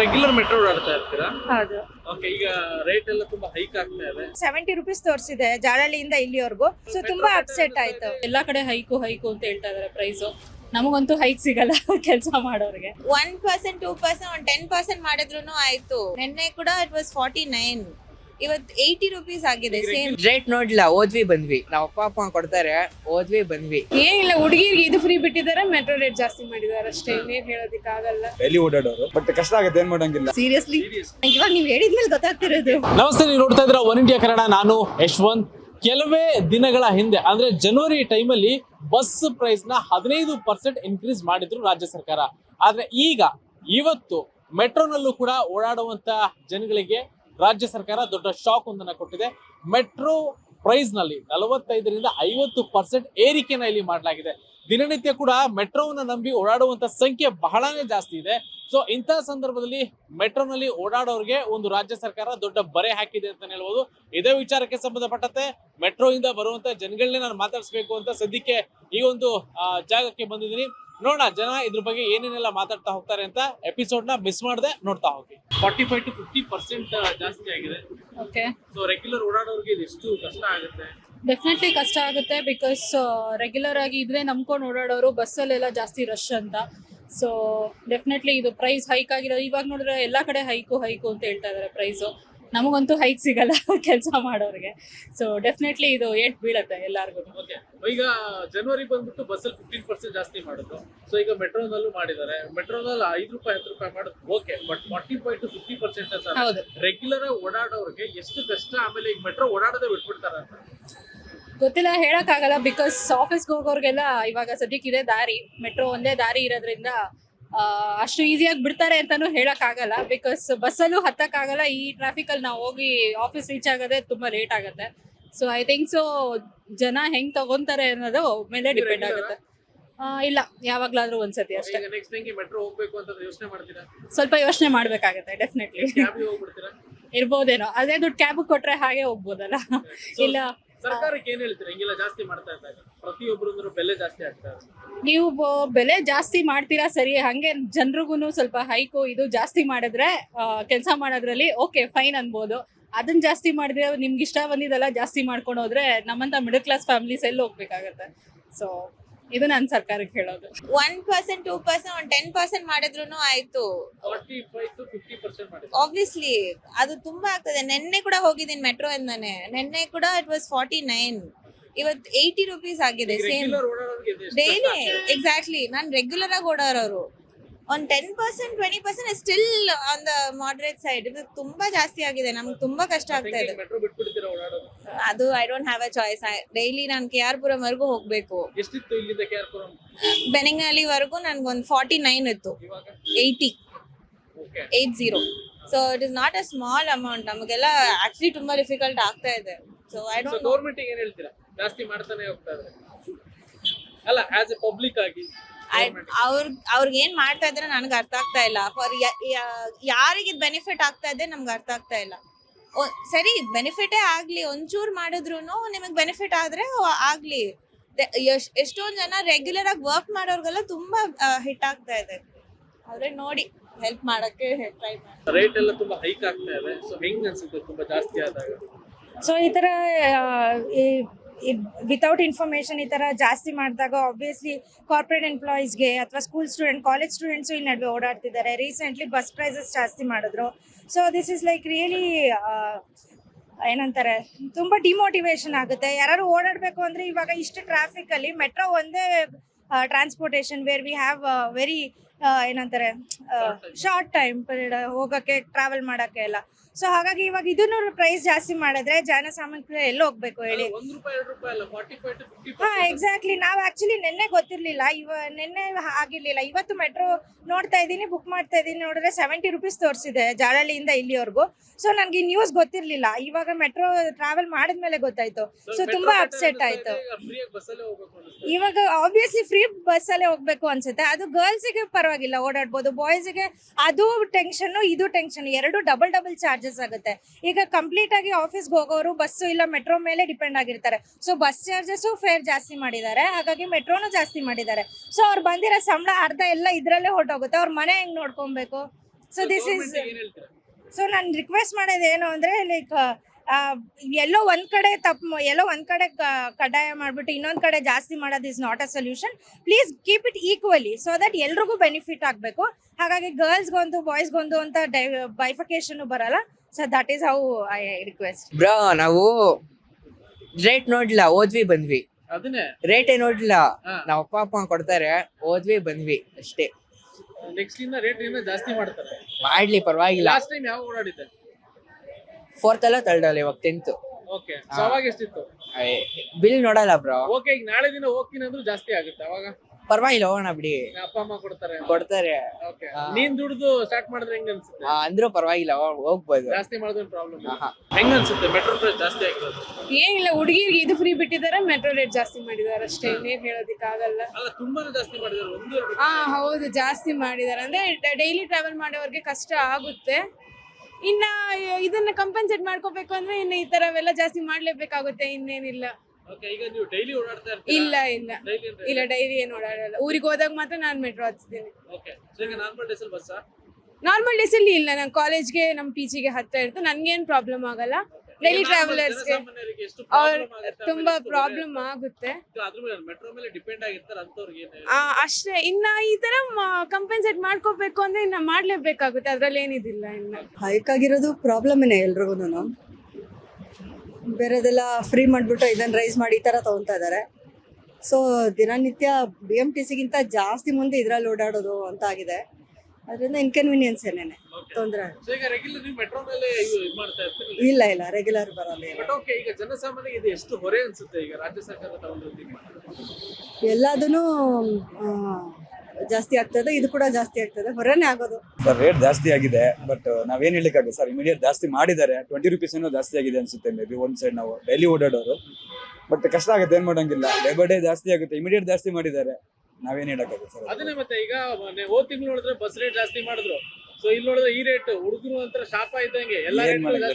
Regular metro ಓಡಾಡ್ತಾ ಇರ್ತೀರಾ? ಹೌದು. ಓಕೆ ಈಗ ರೇಟ್ ಎಲ್ಲ ತುಂಬಾ ಹೈಕ್ ಆಗ್ತಾ ಇದೆ. ಸೆವೆಂಟಿ ರುಪೀಸ್ ತೋರಿಸಿದೆ ಜಾಳಳಿಯಿಂದ ಇಲ್ಲಿವರೆಗೂ. ಸೊ ತುಂಬಾ ಅಪ್ಸೆಟ್ ಆಯ್ತು. ಎಲ್ಲಾ ಕಡೆ ಹೈಕು ಹೈಕು ಅಂತ ಹೇಳ್ತಾ ಇದಾರೆ ಪ್ರೈಸ್ ನಮಗಂತೂ ಹೈಕ್ ಸಿಗಲ್ಲ ಕೆಲಸ ಮಾಡೋರಿಗೆ. ಒನ್ ಪರ್ಸೆಂಟ್ ಟೂ ಪರ್ಸೆಂಟ್ ಒಂದು ಟೆನ್ ಪರ್ಸೆಂಟ್ ಮಾಡಿದ್ರು ಆಯ್ತು. ನಿನ್ನೆ ಕೂಡ ಇಟ್ ವಾಸ್ ಫಾರ್ಟಿ ನೈನ್ ಇವತ್ತು ಏಯ್ಟಿ ರುಪೀಸ್ ಆಗಿದೆ ಸೇಮ್ ರೇಟ್ ನೋಡ್ಲಿಲ್ಲ ಓದ್ವಿ ಬಂದ್ವಿ. ನಾವ್ ಅಪ್ಪ ಅಪ್ಪ ಕೊಡ್ತಾರೆ ಓದ್ವಿ ಬಂದ್ವಿ. ಏನಿಲ್ಲ ಹುಡುಗಿರಿಗೆ ಇದು ಫ್ರೀ ಬಿಟ್ಟಿದ್ದಾರೆ ಮೆಟ್ರೋ ರೇಟ್ ಜಾಸ್ತಿ ಮಾಡಿದ್ದಾರೆ ಅಷ್ಟೇ ಇನ್ನೇನ್ ಹೇಳೋದಕ್ಕಾಗಲ್ಲ ಎಲ್ಲಿ ಓಡಾಡೋರು ಬಟ್ ಕಷ್ಟ ಆಗುತ್ತೆ ಏನ್ ಮಾಡಂಗಿಲ್ಲ. ಸೀರಿಯಸ್ಲಿ ಇವಾಗ ನೀವ್ ಹೇಳಿದ್ಮೇಲೆ ಗೊತ್ತಾಗ್ತಿರೋದು. ನಮಸ್ತೆ ನೀವು ನೋಡ್ತಾ ಇದ್ರ ಒನ್ ಇಂಡಿಯಾ ಕನ್ನಡ ನಾನು ಯಶವಂತ್. ಕೆಲವೇ ದಿನಗಳ ಹಿಂದೆ ಅಂದ್ರೆ ಜನವರಿ ಟೈಮಲ್ಲಿ ಬಸ್ ಪ್ರೈಸ್ನ ಹದಿನೈದು ಪರ್ಸೆಂಟ್ ಇನ್ಕ್ರೀಸ್ ಮಾಡಿದ್ರು ರಾಜ್ಯ ಸರ್ಕಾರ. ಆದ್ರೆ ಈಗ ಇವತ್ತು ಮೆಟ್ರೋನಲ್ಲೂ ಕೂಡ ಓಡಾಡುವಂತ ಜನಗಳಿಗೆ ರಾಜ್ಯ ಸರ್ಕಾರ ದೊಡ್ಡ ಶಾಕ್ ಒಂದನ್ನು ಕೊಟ್ಟಿದೆ. ಮೆಟ್ರೋ ಪ್ರೈಸ್ನಲ್ಲಿ ನಲವತ್ತೈದರಿಂದ ಐವತ್ತು ಪರ್ಸೆಂಟ್ ಏರಿಕೆನ ಇಲ್ಲಿ ಮಾಡಲಾಗಿದೆ. ದಿನನಿತ್ಯ ಕೂಡ ಮೆಟ್ರೋವನ್ನು ನಂಬಿ ಓಡಾಡುವಂತ ಸಂಖ್ಯೆ ಬಹಳನೇ ಜಾಸ್ತಿ ಇದೆ. ಸೊ ಇಂತಹ ಸಂದರ್ಭದಲ್ಲಿ ಮೆಟ್ರೋನಲ್ಲಿ ಓಡಾಡೋರಿಗೆ ಒಂದು ರಾಜ್ಯ ಸರ್ಕಾರ ದೊಡ್ಡ ಬರೆ ಹಾಕಿದೆ ಅಂತ ಹೇಳ್ಬೋದು. ಇದೇ ವಿಚಾರಕ್ಕೆ ಸಂಬಂಧಪಟ್ಟಂತೆ ಮೆಟ್ರೋ ಇಂದ ಬರುವಂತ ಜನಗಳನ್ನೇ ನಾನು ಮಾತಾಡಿಸ್ಬೇಕು ಅಂತ ಸದ್ಯಕ್ಕೆ ಈ ಒಂದು ಜಾಗಕ್ಕೆ ಬಂದಿದ್ದೀನಿ. ನೋಡೋಣ ಜನ ಇದ್ರ ಬಗ್ಗೆ ಏನೇನೆಲ್ಲ ಮಾತಾಡ್ತಾ ಹೋಗ್ತಾರೆ ಅಂತ ಎಪಿಸೋಡ್ನ ಮಿಸ್ ಮಾಡದೆ ನೋಡ್ತಾ ಹೋಗಿ. Forty five to fifty percent ಜಾಸ್ತಿ ಆಗಿದೆ. ಓಕೆ ಸೊ ರೆಗ್ಯುಲರ್ ಓಡಾಡೋರಿಗೆ ಇದು ಎಷ್ಟು ಕಷ್ಟ ಆಗುತ್ತೆ? ಡೆಫಿನೆಟ್ಲಿ ಕಷ್ಟ ಆಗುತ್ತೆ ಬಿಕಾಸ್ ರೆಗ್ಯುಲರ್ ಆಗಿ ಇದ್ರೆ ನಂಬ್ಕೊಂಡು ಓಡಾಡೋರು ಬಸ್ಸಲ್ಲೆಲ್ಲ ಜಾಸ್ತಿ ರಶ್ ಅಂತ. ಸೊ ಡೆಫಿನೆಟ್ಲಿ ಇದು ಪ್ರೈಸ್ ಹೈಕ್ ಆಗಿರೋ ಇವಾಗ ನೋಡಿದ್ರೆ ಎಲ್ಲಾ ಕಡೆ ಹೈಕು ಹೈಕು ಅಂತ ಹೇಳ್ತಾ ಇದಾರೆ ಪ್ರೈಸು ನಮಗಂತೂ ಹೈಕ್ ಸಿಗಲ್ಲ ಕೆಲಸ ಮಾಡೋರಿಗೆ. ಸೊ ಡೆಫಿನೆಟ್ಲಿ ಇದು ಏಟ್ ಬೀಳತ್ತೆ ಎಲ್ಲರಿಗೂ. ಓಕೆ ಈಗ ಜನವರಿ ಬಂದ್ಬಿಟ್ಟು ಬಸ್ಸಲ್ಲಿ ಫಿಫ್ಟೀನ್ ಪರ್ಸೆಂಟ್ ಜಾಸ್ತಿ ಮಾಡಿದ್ರು ಸೊ ಈಗ ಮೆಟ್ರೋನಲ್ಲೂ ಮಾಡಿದ್ದಾರೆ. ಮೆಟ್ರೋನಲ್ಲಿ ಐದು ರೂಪಾಯಿ ಹತ್ತು ರೂಪಾಯಿ ಮಾಡೋದು okay but forty five to fifty percent ಅಂತ ಹೌದು. ರೆಗ್ಯುಲರ್ ಆಗಿ ಓಡಾಡೋರಿಗೆ ಎಷ್ಟು ಕಷ್ಟ? ಆಮೇಲೆ ಈಗ ಮೆಟ್ರೋ ಓಡಾಡೋದೇ ಬಿಟ್ಬಿಡ್ತಾರೆ ಅಂತ. ಗೊತ್ತಿಲ್ಲ ಹೇಳಕ್ಕಾಗಲ್ಲ ಬಿಕಾಸ್ ಆಫೀಸ್ಗೆ ಹೋಗೋರ್ಗೆಲ್ಲ ಇವಾಗ ಸದ್ಯಕ್ಕೆ ಇದೆ ದಾರಿ. ಮೆಟ್ರೋ ಒಂದೇ ದಾರಿ ಇರೋದ್ರಿಂದ ಅಷ್ಟು ಈಸಿಯಾಗಿ ಬಿಡ್ತಾರೆ ಅಂತಾನು ಹೇಳಕ್ಕಾಗಲ್ಲ ಬಿಕಾಸ್ ಬಸ್ಸಲ್ಲೂ ಹತ್ತಕ್ಕಾಗಲ್ಲ ಈ ಟ್ರಾಫಿಕ್ ಅಲ್ಲಿ ನಾವು ಹೋಗಿ ಆಫೀಸ್ ರೀಚ್ ಆಗೋದೇ ತುಂಬಾ ಲೇಟ್ ಆಗುತ್ತೆ. ಸೊ ಐ ಥಿಂಕ್ ಸೊ ಜನ ಹೆಂಗ್ ತಗೊಂತಾರೆ ಅನ್ನೋದು ಮೇಲೆ ಡಿಪೆಂಡ್ ಆಗುತ್ತೆ. ಆ, ಇಲ್ಲ ಯಾವಾಗ್ಲಾದ್ರೂ ಒಂದ್ಸತಿ ಅಷ್ಟೇ. ಈಗ ನೆಕ್ಸ್ಟ್ ಟೈಮ್ ಮೆಟ್ರೋ ಹೋಗ್ಬೇಕು ಅಂತ ಯೋಚನೆ ಮಾಡ್ತೀರಾ? ಸ್ವಲ್ಪ ಯೋಚನೆ ಮಾಡ್ಬೇಕಾಗತ್ತೆ ಡೆಫಿನೆಟ್ಲಿ ಕ್ಯಾಬ್ ಹೋಗ್ಬಿಡ್ತೀರಾ? ಇರ್ಬೋದೇನೋ. ಅದೇ ದುಡ್ಡು ಕ್ಯಾಬ್ ಕೊಟ್ರೆ ಹಾಗೆ ಹೋಗ್ಬೋದಲ್ಲ. ಇಲ್ಲ. ಸರ್ಕಾರಕ್ಕೆ ಏನ್ ಹೇಳ್ತೀರಾ? ಹಿಂಗೆಲ್ಲ ಜಾಸ್ತಿ ಮಾಡ್ತಾ ಇದ್ದಾಗ. ಪ್ರತಿಯೊಬ್ಬರು ಬೆಲೆ ಜಾಸ್ತಿ ಆಗ್ತಾ ನೀವು ಬೆಲೆ ಜಾಸ್ತಿ ಮಾಡ್ತೀರಾ ಸರಿ ಹಂಗೆ ಜನರಿಗೂ ಸ್ವಲ್ಪ ಹೈಕು ಇದು ಜಾಸ್ತಿ ಮಾಡಿದ್ರೆ ಕೆಲಸ ಮಾಡೋದ್ರಲ್ಲಿ ಓಕೆ ಫೈನ್ ಅನ್ಬೋದು. ಅದನ್ನ ಜಾಸ್ತಿ ಮಾಡಿದ್ರೆ ನಿಮ್ಗೆ ಇಷ್ಟ ಬಂದಿದ್ದೆಲ್ಲ ಜಾಸ್ತಿ ಮಾಡ್ಕೊಂಡು ಹೋದ್ರೆ ನಮ್ಮಂತ ಮಿಡಲ್ ಕ್ಲಾಸ್ ಫ್ಯಾಮಿಲೀಸ್ ಎಲ್ಲ ಹೋಗ್ಬೇಕಾಗತ್ತೆ. ಸೊ ಇದು ನಾನು ಸರ್ಕಾರಕ್ಕೆ ಹೇಳೋದು. ಒನ್ ಪರ್ಸೆಂಟ್ ಟೂ ಪರ್ಸೆಂಟ್ ಒಂದು ಟೆನ್ ಪರ್ಸೆಂಟ್ ಮಾಡಿದ್ರು ಆಯ್ತು. ಆಬ್ವಿಯಸ್ಲಿ ಅದು ತುಂಬಾ ಆಗ್ತದೆ. ನಿನ್ನೆ ಕೂಡ ಹೋಗಿದ್ದೀನಿ ಮೆಟ್ರೋ ಇಂದಾನೆ. ನಿನ್ನೆ ಕೂಡ ಇಟ್ ವಾಸ್ ಫಾರ್ಟಿ ನೈನ್ ಇವತ್ತು ಏಯ್ಟಿ ರುಪೀಸ್ ಆಗಿದೆ ಸೇಮ್ ಡೈಲಿ? ಎಕ್ಸಾಕ್ಟ್ಲಿ ನಾನು ರೆಗ್ಯುಲರ್ ಆಗಿ ಓಡಾಡೋರು. ಒಂದ್ ten percent twenty percent still on the moderate side ಇದು ತುಂಬಾ ಜಾಸ್ತಿ ಆಗಿದೆ ನಮ್ಗೆ ತುಂಬಾ ಕಷ್ಟ ಆಗ್ತಾ ಇದೆ. ಅದು I don't have a choice daily ನಾನು ಕೆ ಆರ್ ಪುರಂವರೆಗೂ ಹೋಗ್ಬೇಕು. ಬೆನಿಂಗಲ್ಲಿವರೆಗೂ ನನ್ಗೆ ಒಂದು ಫಾರ್ಟಿ ನೈನ್ ಇತ್ತು eighty eight zero so it is not a small amount ನಮಗೆಲ್ಲ ಆಕ್ಚುಲಿ ತುಂಬಾ ಡಿಫಿಕಲ್ಟ್ ಆಗ್ತಾ ಇದೆ. ಸೊ ಐ ಡೋಂಟ್ ಗೌರ್ಮೆಂಟ್ ಏನ್ ಹೇಳ್ತೀರಾ? ಜಾಸ್ತಿ ಮಾಡ್ತಾನೆ ಹೋಗ್ತಾ ಇದ್ರೆ ಅಲ್ಲ ಆಸ್ ಎ ಪಬ್ಲಿಕ್ ಆಗಿ. ಅವ್ರ ಅವ್ರಿಗೆ ಏನ್ ಮಾಡ್ತಾ ಇದ್ರೆ ನನಗೆ ಅರ್ಥ ಆಗ್ತಾ ಇಲ್ಲ. ಫಾರ್ ಯಾರಿಗೆ ಬೆನಿಫಿಟ್ ಆಗ್ತಾ ಇದೆ ನಮ್ಗೆ ಅರ್ಥ ಆಗ್ತಾ ಇಲ್ಲ. ಸರಿ ಬೆನಿಫಿಟೇ ಆಗ್ಲಿ ಒಂಚೂರು ಮಾಡಿದ್ರು ನಿಮಗೆ ಬೆನಿಫಿಟ್ ಆದ್ರೆ ಆಗ್ಲಿ. ಎಷ್ಟೊಂದು ಎಷ್ಟ್- ಎಷ್ಟೊಂದ್ ಜನ ರೆಗ್ಯುಲರ್ ಆಗಿ ವರ್ಕ್ ಮಾಡೋರ್ಗೆಲ್ಲ ತುಂಬಾ ಹಿಟ್ ಆಗ್ತಾ ಇದೆ. ಆದ್ರೆ ನೋಡಿ ಹೆಲ್ಪ್ ಮಾಡಕ್ಕೆ ಟ್ರೈ ಮಾಡಿ ರೇಟ್ ಎಲ್ಲ ತುಂಬಾ ಹೈಕ್ ಆಗ್ತಾ ಇದೆ. ಸೊ ಹೆಂಗ್ ಅನ್ಸುತ್ತೆ? ತುಂಬಾ ಜಾಸ್ತಿ ಆದಾಗ? ಸೊ ಈ ತರ ವಿತೌಟ್ ಇನ್ಫಾರ್ಮೇಶನ್ ಈ ತರ ಜಾಸ್ತಿ ಮಾಡಿದಾಗ ಆಬ್ವಿಯಸ್ಲಿ ಕಾರ್ಪೊರೇಟ್ ಎಂಪ್ಲಾಯೀಸ್ಗೆ ಅಥವಾ ಸ್ಕೂಲ್ ಸ್ಟೂಡೆಂಟ್ ಕಾಲೇಜ್ ಸ್ಟೂಡೆಂಟ್ಸು ಈ ನಡುವೆ ಓಡಾಡ್ತಿದ್ದಾರೆ. ರೀಸೆಂಟ್ಲಿ ಬಸ್ ಪ್ರೈಸಸ್ ಜಾಸ್ತಿ ಮಾಡಿದ್ರು. So this is like really ಏನಂತಾರೆ, ತುಂಬಾ ಡಿಮೋಟಿವೇಶನ್ ಆಗುತ್ತೆ. ಯಾರು ಓಡಾಡಬೇಕು ಅಂದ್ರೆ ಇವಾಗ ಇಷ್ಟು ಟ್ರಾಫಿಕ್ ಅಲ್ಲಿ ಮೆಟ್ರೋ ಒಂದೇ transportation where we have very ಏನಂತಾರೆ ಶಾರ್ಟ್ ಟೈಮ್ ಪೀರಿಯಡ್ ಹೋಗಕ್ಕೆ ಟ್ರಾವೆಲ್ ಮಾಡಕ್ಕೆ ಎಲ್ಲ. ಸೊ ಹಾಗಾಗಿ ಇವಾಗ ಇದನ್ನು ಪ್ರೈಸ್ ಜಾಸ್ತಿ ಮಾಡಿದ್ರೆ ಜನಸಾಮಾನ್ಯರು ಎಲ್ಲಿ ಹೋಗ್ಬೇಕು ಹೇಳಿ? ಹಾ ಎಕ್ಸಾಕ್ಟ್ಲಿ ನಾವು ಆಕ್ಚುಲಿ ನಿನ್ನೆ ಗೊತ್ತಿರ್ಲಿಲ್ಲ. ಇವ ನಿನ್ನೆ ಆಗಿರ್ಲಿಲ್ಲ. ಇವತ್ತು ಮೆಟ್ರೋ ನೋಡ್ತಾ ಇದ್ದೀನಿ ಬುಕ್ ಮಾಡ್ತಾ ಇದ್ದೀನಿ. ನೋಡಿದ್ರೆ ಸೆವೆಂಟಿ ರುಪೀಸ್ ತೋರಿಸಿದೆ ಜಾಲಹಳ್ಳಿಯಿಂದ ಇಲ್ಲಿವರೆಗೂ. ಸೊ ನನಗೆ ಈ ನ್ಯೂಸ್ ಗೊತ್ತಿರ್ಲಿಲ್ಲ. ಇವಾಗ ಮೆಟ್ರೋ ಟ್ರಾವೆಲ್ ಮಾಡಿದ್ಮೇಲೆ ಗೊತ್ತಾಯ್ತು. ಸೊ ತುಂಬಾ ಅಪ್ಸೆಟ್ ಆಯ್ತು. ಇವಾಗ ಆಬ್ವಿಯಸ್ಲಿ ಫ್ರೀ ಬಸ್ಸಲ್ಲೇ ಹೋಗ್ಬೇಕು ಅನ್ಸುತ್ತೆ. ಅದು ಗರ್ಲ್ಸಿಗೆ ಪರವಾಗಿಲ್ಲ ಓಡಾಡ್ಬೋದು. ಬಾಯ್ಸ್ಗೆ ಅದು ಟೆನ್ಷನ್ ಇದು ಟೆನ್ಷನ್ ಎರಡು ಡಬಲ್ ಡಬಲ್ ಚಾರ್ಜಸ್ ಆಗುತ್ತೆ. ಈಗ ಕಂಪ್ಲೀಟ್ ಆಗಿ ಆಫೀಸ್ಗೆ ಹೋಗೋರು ಬಸ್ಸು ಇಲ್ಲ ಮೆಟ್ರೋ ಮೇಲೆ ಡಿಪೆಂಡ್ ಆಗಿರ್ತಾರೆ. ಸೊ ಬಸ್ ಚಾರ್ಜಸ್ ಫೇರ್ ಜಾಸ್ತಿ ಮಾಡಿದ್ದಾರೆ. ಹಾಗಾಗಿ ಮೆಟ್ರೋನು ಜಾಸ್ತಿ ಮಾಡಿದ್ದಾರೆ. ಸೊ ಅವ್ರು ಬಂದಿರೋ ಸಂಬಳ ಅರ್ಧ ಎಲ್ಲ ಇದ್ರಲ್ಲೇ ಹೊರಟೋಗುತ್ತೆ. ಅವ್ರ ಮನೆ ಹೆಂಗ್ ನೋಡ್ಕೊಬೇಕು? ಸೊ ದಿಸ್ ಇಸ್ ಸೊ ನಾನು ರಿಕ್ವೆಸ್ಟ್ ಮಾಡೋದು ಏನು ಅಂದರೆ ಲೈಕ್ ಎಲ್ಲೋ ಒಂದ್ ಕಡೆ ತಪ್ಪು ಎಲ್ಲೋ ಒಂದ್ ಕಡೆ ಕಡ್ಡಾಯ ಮಾಡ್ಬಿಟ್ಟು ಇನ್ನೊಂದ್ ಕಡೆ ಜಾಸ್ತಿ ಮಾಡೋದು is not a solution please keep it equally so that ಎಲ್ರಿಗೂ ಬೆನಿಫಿಟ್ ಆಗಬೇಕು. ಹಾಗಾಗಿ ಗರ್ಲ್ಸ್ಗೊಂದು ಬಾಯ್ಸ್ಗೊಂದು ಅಂತ ಬೈಫಿಕೇಶನ್ ಬರಲ್ಲ. So that is how I request bro ನಾವು ರೇಟ್ ನೋಡ್ಲಿಲ್ಲ ಓದ್ವಿ ಬಂದ್ವಿ. ಅದನ್ನೇ? ರೇಟೇ ನೋಡ್ಲಿಲ್ಲ. ನಾವು ನಾವ್ ಅಪ್ಪ ಅಪ್ಪ ಕೊಡ್ತಾರೆ ಓದ್ವಿ ಬಂದ್ವಿ ಅಷ್ಟೇ. ನೆಕ್ಸ್ಟ್ ಇಂದ ರೇಟ್ ಜಾಸ್ತಿ ಮಾಡ್ತಾರೆ. ಮಾಡ್ಲಿ ಪರವಾಗಿಲ್ಲ. ಲಾಸ್ಟ್ ಟೈಮ್ ಯಾವ ಓಡಾಡಿದ್ದೆ? ಫೋರ್ತ್ ಅಲ್ಲ ತರ್ಡ್ ಅಲ್ಲ ಇವಾಗ ಟೆಂತ್ ಓಕೆ ಸೊ ಅವಾಗ ಎಷ್ಟಿತ್ತು? ಬಿಲ್ ನೋಡಲ್ಲ ಬ್ರೋ ಓಕೆ ಈಗ ನಾಳೆ ದಿನ ಹೋಗ್ತೀನಿ ಅಂದ್ರೂ ಜಾಸ್ತಿ ಆಗುತ್ತೆ. ಅವಾಗ? ಪರವಾಗಿಲ್ಲ ಹೋಗೋಣ ಬಿಡಿ. ಅಪ್ಪ ಅಮ್ಮ ಕೊಡ್ತಾರೆ. ಕೊಡ್ತಾರೆ. ಓಕೆ. ನೀನ್ ದುಡ್ದು ಸ್ಟಾರ್ಟ್ ಮಾಡಿದ್ರೆ ಹೆಂಗ್ ಅನ್ಸುತ್ತೆ? ಆ, ಅಂದ್ರೂ ಪರವಾಗಿಲ್ಲ ಹೋಗ್- ಹೋಗ್ಬೋದು. ಜಾಸ್ತಿ ಮಾಡಿದ್ರೆ ಪ್ರಾಬ್ಲಮ್ ಆಹಾ. ಹೆಂಗ್ ಅನ್ಸುತ್ತೆ? ಮೆಟ್ರೋ ರೇಟ್ ಜಾಸ್ತಿ ಆಗಿರೋದು ಏನಿಲ್ಲ ಹುಡುಗಿರಿಗೆ ಇದು ಫ್ರೀ ಬಿಟ್ಟಿದ್ದಾರೆ ಮೆಟ್ರೋ ರೇಟ್ ಜಾಸ್ತಿ ಮಾಡಿದ್ದಾರೆ ಅಷ್ಟೇ ಇನ್ನೇನ್ ಹೇಳೋದಿಕ್ಕಾಗಲ್ಲ. ಅಲ್ಲ ತುಂಬಾ ಜಾಸ್ತಿ ಒಂದು ಎರಡು. ಹಾ ಹೌದು ಜಾಸ್ತಿ ಮಾಡಿದ್ದಾರೆ ಅಂದ್ರೆ ಡೈಲಿ ಟ್ರಾವೆಲ್ ಮಾಡೋರ್ಗೆ ಕಷ್ಟ ಆಗುತ್ತೆ. ಇನ್ನ ಇದನ್ನ ಕಂಪನ್ಸೇಟ್ ಮಾಡ್ಕೋಬೇಕು ಅಂದ್ರೆ ಇನ್ನು ಈ ತರವೆಲ್ಲ ಜಾಸ್ತಿ ಮಾಡ್ಲೇಬೇಕಾಗುತ್ತೆ ಇನ್ನೇನಿಲ್ಲ. ಓಕೆ ಈಗ ನೀವು ಡೈಲಿ ಓಡಾಡ್ತಾ ಇಲ್ಲ ಇಲ್ಲ. ಡೈಲಿ ಇಲ್ಲ ಡೈರಿ ಏನು ಓಡಾಡಲ್ಲ. ಊರಿಗೆ ಹೋದಾಗ ಮಾತ್ರ ನಾನು ಮೆಟ್ರೋ ಹಚ್ತೀನಿ. ಓಕೆ ಸೊ ಈಗ ನಾರ್ಮಲ್ ಡೇಸಲ್ಲಿ ಬಸ್ಸಾ? ನಾರ್ಮಲ್ ಡೇಸ್ ಅಲ್ಲಿ ಇಲ್ಲ. ನಾನು ಕಾಲೇಜ್ಗೆ ನಮ್ಮ ಪಿ ಜಿಗೆ ಹತ್ತಿರ ಇರ್ತದೆ ನನ್ಗೇನ್ ಪ್ರಾಬ್ಲಮ್ ಆಗಲ್ಲ. ಡೈಲಿ ಟ್ರಾವೆಲರ್ಸ್ಗೆ ಜನಸಾಮಾನ್ಯರಿಗೆ ಅವ್ರ ಪ್ರಾಬ್ಲಮ್ ಆಗುತ್ತೆ ತುಂಬಾ ಪ್ರಾಬ್ಲಮ್ ಆಗುತ್ತೆ. ಆ, ಅಷ್ಟೇ. ಇನ್ನ ಈ ತರ ಕಂಪೆನ್ಸೇಟ್ ಮಾಡ್ಕೋಬೇಕು ಅಂದ್ರೆ ಇನ್ನ ಮಾಡ್ಲೇಬೇಕಾಗುತ್ತೆ. ಅದ್ರಲ್ಲಿ ಏನಿದಿಲ್ಲ ಇನ್ನ. ಹೈಕ್ ಆಗಿರೋದು ಪ್ರಾಬ್ಲಮ್ನೇ ಎಲ್ರಿಗೂ ಬೇರೆದೆಲ್ಲ ಫ್ರೀ ಮಾಡ್ಬಿಟ್ಟು ಇದನ್ನ ರೈಸ್ ಮಾಡಿ ಈ ಥರ ತೊಗೊತಾ ಇದ್ದಾರೆ ಸೊ ದಿನನಿತ್ಯ ಬಿ ಎಂ ಟಿ ಸಿಗಿಂತ ಜಾಸ್ತಿ ಮುಂದೆ ಇದ್ರಲ್ಲಿ ಓಡಾಡೋದು ಅಂತ ಆಗಿದೆ. ಅದರಿಂದ ಇನ್ಕನ್ವೀನಿಯನ್ಸ್ ಏನೇನೆ? ತೊಂದರೆ ಈಗ ರೆಗ್ಯುಲರ್ ನೀವು ಮೆಟ್ರೋ ಮೇಲೆ ಇದು ಇದು ಮಾಡ್ತಾ ಇರ್ತೀರಿ? ಇಲ್ಲ ಇಲ್ಲ ರೆಗ್ಯುಲರ್ ಬರಲ್ಲ. ಬಟ್ ಓಕೆ ಈಗ ಜನಸಾಮಾನ್ಯರಿಗೆ ಇದು ಎಷ್ಟು ಹೊರೆ ಅನ್ಸುತ್ತೆ ಈಗ ರಾಜ್ಯ ಸರ್ಕಾರ ಎಲ್ಲದನ್ನು ಎಲ್ಲದೂ ಜಾಸ್ತಿ ಆಗ್ತದೆ ಇದು ಕೂಡ ಜಾಸ್ತಿ ಆಗ್ತದೆ. ಹೊರನೇ ಆಗೋದು. ಸರ್ ರೇಟ್ ಜಾಸ್ತಿ ಆಗಿದೆ ಬಟ್ ನಾವೇನ್ ಹೇಳಿಕ್ಕಾಗುತ್ತೆ ಸರ್ ಇಮಿಡಿಯೇಟ್ ಜಾಸ್ತಿ ಮಾಡಿದ್ದಾರೆ. ಟ್ವೆಂಟಿ ರುಪೀಸ್ ಏನೋ ಜಾಸ್ತಿ ಆಗಿದೆ ಅನ್ಸುತ್ತೆ ಮೇ ಬಿ ಒಂದ್ ಸೈಡ್ ನಾವು ಡೈಲಿ ಓಡಾಡೋರು. ಬಟ್ ಕಷ್ಟ ಆಗುತ್ತೆ ಏನ್ ಮಾಡಂಗಿಲ್ಲ. ಡೇ ಬೈ ಡೇ ಜಾಸ್ತಿ ಆಗುತ್ತೆ ಇಮಿಡಿಯೇಟ್ ಜಾಸ್ತಿ ಮಾಡಿದ್ದಾರೆ. ನಾವೇನ್ ಹೇಳಕ್ಕಾಗುತ್ತೆ ಸರ್ ಅದನ್ನೇ ಮತ್ತೆ ಈಗ ಮೊನ್ನೆ ಹೋದ್ ತಿಂಗಳು ನೋಡಿದ್ರೆ ಬಸ್ ರೇಟ್ ಜಾಸ್ತಿ ಮಾಡಿದ್ರು. ಸೊ ಇಲ್ಲಿ ನೋಡಿದ್ರೆ ಈ ರೇಟ್ ಹುಡುಗರು ಒಂಥರ ಶಾಪ ಇದ್ದಂಗೆ ಎಲ್ಲ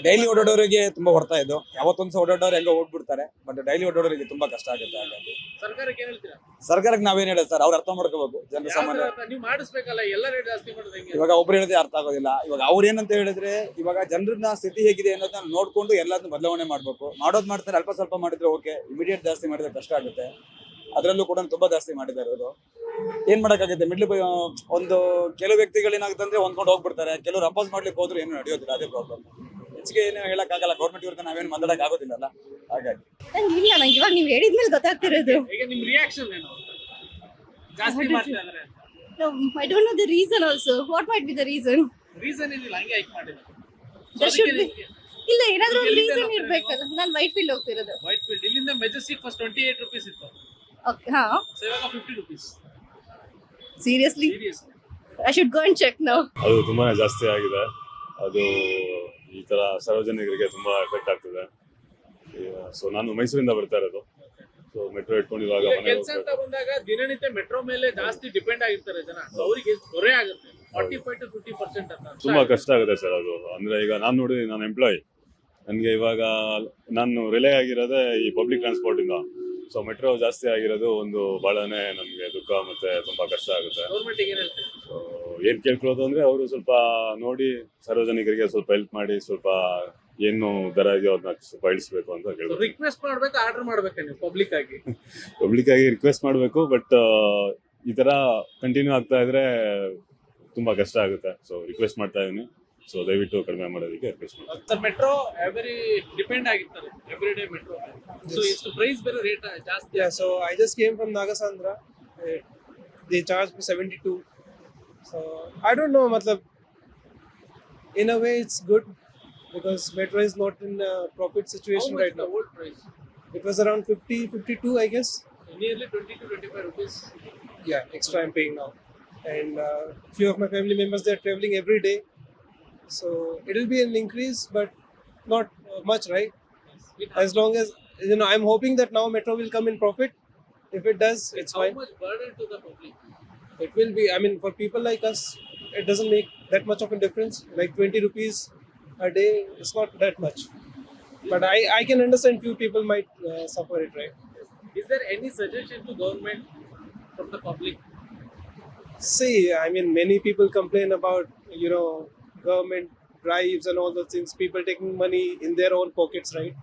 ಡೈಲಿ ಓಡಾಡೋರಿಗೆ ತುಂಬಾ ಹೊರ್ತಾ ಇದು ಯಾವತ್ತೊಂದ್ಸ ಓಡಾಡೋರು ಹೆಂಗೋ ಹೋಗ್ಬಿಡ್ತಾರೆ. ಬಟ್ ಡೈಲಿ ಓಡಾಡೋರಿಗೆ ತುಂಬಾ ಕಷ್ಟ ಆಗುತ್ತೆ ಹಾಗಾಗಿ. ಸರ್ಕಾರಕ್ಕೆ ಏನ್ ಹೇಳ್ತೀರಾ? ಸರ್ಕಾರಕ್ಕೆ ನಾವೇನ್ ಹೇಳೋದು ಸರ್ ಅವ್ರು ಅರ್ಥ ಮಾಡ್ಕೋಬೇಕು. ಜನರ ಸಾಮಾನ್ಯ ನೀವು ಮಾಡಿಸ್ಬೇಕಲ್ಲ ಎಲ್ಲ ರೇಟ್ ಜಾಸ್ತಿ ಮಾಡೋದು ಹೆಂಗೆ? ಇವಾಗ ಒಬ್ರು ಹೇಳಿದ್ರೆ ಅರ್ಥ ಆಗೋದಿಲ್ಲ. ಇವಾಗ ಅವ್ರು ಏನಂತ ಹೇಳಿದ್ರೆ ಇವಾಗ ಜನರನ್ನ ಸ್ಥಿತಿ ಹೇಗಿದೆ ಅನ್ನೋದನ್ನ ನೋಡ್ಕೊಂಡು ಎಲ್ಲದನ್ನ ಬದಲಾವಣೆ ಮಾಡ್ಬೇಕು. ಮಾಡೋದ್ ಮಾಡ್ತಾರೆ ಅಲ್ಪ ಸ್ವಲ್ಪ ಮಾಡಿದ್ರೆ ಓಕೆ ಇಮಿಡಿಯೇಟ್ ಜಾಸ್ತಿ ಮಾಡಿದ್ರೆ ಕಷ್ಟ ಆಗುತ್ತೆ. ಅದರಲ್ಲೂ ಕೂಡ ತುಂಬಾ ಜಾಸ್ತಿ ಮಾಡಿದ್ದಾರೆ ಅವರು ಏನ್ ಮಾಡಕ್ಕಾಗುತ್ತೆ? ಮಿಡ್ಲ್ ಒಂದು ಕೆಲವು ವ್ಯಕ್ತಿಗಳು ಏನಾಗುತ್ತೆ ಅಂದ್ರೆ ಹೊಂದ್ಕೊಂಡು ಹೋಗ್ಬಿಡ್ತಾರೆ. ಕೆಲವ್ರು ಅಪೋಸ್ ಮಾಡ್ಲಿಕ್ಕೆ ಹೋದ್ರು ಏನು ನಡೆಯೋದಿಲ್ಲ ಅದೇ ಪ್ರಾಬ್ಲಮ್ ಹೆಚ್ಚಿಗೆ ಏನು ಹೇಳಕ್ಕಾಗಲ್ಲ ಗೌರ್ಮೆಂಟ್ ಇವ್ರಿಗೆ ನಾವೇನು ಮಾತಾಡಕ್ ಆಗೋದಿಲ್ಲಲ್ಲ? ಹಾಗಾಗಿ. ಇಲ್ಲ ನಂಗೆ ಇವಾಗ ನೀವು ಹೇಳಿದ್ಮೇಲೆ ಗೊತ್ತಾಗ್ತಿರೋದು. ಈಗ ನಿಮ್ ರಿಯಾಕ್ಷನ್ ಏನು? ಜಾಸ್ತಿ ಮಾಡ್ತಾ ಇದಾರೆ I don't know the reason also what might be the reason reason ಏನಿಲ್ಲ ಹಂಗೆ ಹೈಕ್ should be- ಇಲ್ಲ ಏನಾದ್ರೂ ಒಂದು ರೀಸನ್ ಇರಬೇಕಲ್ಲ. ಇರ್ಬೇಕಲ್ಲ ನಾನು ವೈಟ್ ಫೀಲ್ಡ್ ಹೋಗ್ತಿರೋದು. ವೈಟ್ ಫೀಲ್ಡ್ ಇಲ್ಲಿಂದ Majestic first twenty eight rupees ಇತ್ತು. ಓಕೆ ಹಾ. ಸೊ ಇವಾಗ fifty rupees seriously serious I should go and check now ಅದು ತುಂಬಾ ಜಾಸ್ತಿ ಆಗಿದೆ. ಅದು ಈ ತರ ಸಾರ್ವಜನಿಕರಿಗೆ ತುಂಬಾ ಎಫೆಕ್ಟ್ ಆಗ್ತದೆ. ಸೊ ನಾನು ಮೈಸೂರಿಂದ ಬರ್ತಾ ಇರೋದು. ಸೊ ಮೆಟ್ರೋ ಇಟ್ಕೊಂಡು ಇವಾಗ ಮನೆಗೆ ಕೆಲಸ ಅಂತ ಹೋಗ್ಬೇಕು. ಬಂದಾಗ ದಿನನಿತ್ಯ ಮೆಟ್ರೋ ಮೇಲೆ ಜಾಸ್ತಿ ಡಿಪೆಂಡ್ ಆಗಿರ್ತಾರೆ ಜನ. ಸೊ ಅವ್ರಿಗೆ ಹೊರೆ ಆಗುತ್ತೆ? Forty five to fifty percent ಅಂತ ತುಂಬಾ ಕಷ್ಟ ಆಗುತ್ತೆ ಸರ್ ಅದು. ಅಂದ್ರೆ ಈಗ ನಾನು ನೋಡಿ ನಾನು ಎಂಪ್ಲಾಯ್ ನನಗೆ ಇವಾಗ ನಾನು ರಿಲೇ ಆಗಿರೋದೇ ಈ ಪಬ್ಲಿಕ್ ಟ್ರಾನ್ಸ್ಪೋರ್ಟ್ ಇಂದ. ಸೊ ಮೆಟ್ರೋ ಜಾಸ್ತಿ ಆಗಿರೋದು ಒಂದು ಬಹಳನೇ ನಮಗೆ ದುಃಖ ಮತ್ತೆ ತುಂಬಾ ಕಷ್ಟ ಆಗುತ್ತೆ. ಸೊ ಏನ್ ಕೇಳ್ಕೊಳ್ಳೋದು ಅಂದ್ರೆ ಅವರು ಸ್ವಲ್ಪ ನೋಡಿ ಸಾರ್ವಜನಿಕರಿಗೆ ಸ್ವಲ್ಪ ಹೆಲ್ಪ್ ಮಾಡಿ ಸ್ವಲ್ಪ ಏನು ದರ ಇದೆಯೋ ಅದನ್ನ ಸ್ವಲ್ಪ ಇಳಿಸಬೇಕು ಅಂತ ಕೇಳ್ಬೋದು. ರಿಕ್ವೆಸ್ಟ್ ಮಾಡ್ಬೇಕು ಆರ್ಡರ್ ಮಾಡ್ಬೇಕು ನೀವು ಪಬ್ಲಿಕ್ ಆಗಿ? ಪಬ್ಲಿಕ್ ಆಗಿ ರಿಕ್ವೆಸ್ಟ್ ಮಾಡಬೇಕು ಬಟ್ ಈ ತರ ಕಂಟಿನ್ಯೂ ಆಗ್ತಾ ಇದ್ರೆ ತುಂಬಾ ಕಷ್ಟ ಆಗುತ್ತೆ. ಸೊ ರಿಕ್ವೆಸ್ಟ್ ಮಾಡ್ತಾ ಇದೀನಿ ಸೊ ದಯವಿಟ್ಟು ಕಡಿಮೆ ಮಾಡೋದಕ್ಕೆ ರಿಕ್ವೆಸ್ಟ್ ಮಾಡ್ತೀನಿ ಸರ್ ಮೆಟ್ರೋ ಎವ್ರಿ ಡಿಪೆಂಡ್ ಆಗಿರ್ತಾರೆ ಎವ್ರಿ ಡೇ ಮೆಟ್ರೋ ಸೊ ಎಷ್ಟು ಪ್ರೈಸ್ ಬೇರೆ ರೇಟ್ ಜಾಸ್ತಿ Yeah, so I just came from Nagasandra. Uh, They charged me 72. So I don't know, matlab, in a way it's good because Metro is not in a profit situation right now. Old price It was around 50, 52, I guess. Nearly twenty two twenty five rupees Yeah, extra I'm paying now. And uh, few of my family members they're traveling every day. So it'll be an increase, but not much, right? As long as you know, I'm hoping that now Metro will come in profit. If it does, it's How fine. much burden to the public? It will be. I mean, for people like us, it doesn't make that much of a difference. Like 20 rupees a day, it's not that much. But I, I can understand few people might uh, suffer it, right? Is there any suggestion to government from the public? See, I mean, many people complain about you know government bribes and all those things, people taking money in their own pockets, right?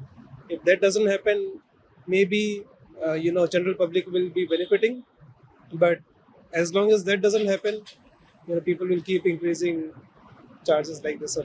If that doesn't happen, maybe, uh, you know, general public will be benefiting. But as long as that doesn't happen, you know, people will keep increasing charges like this.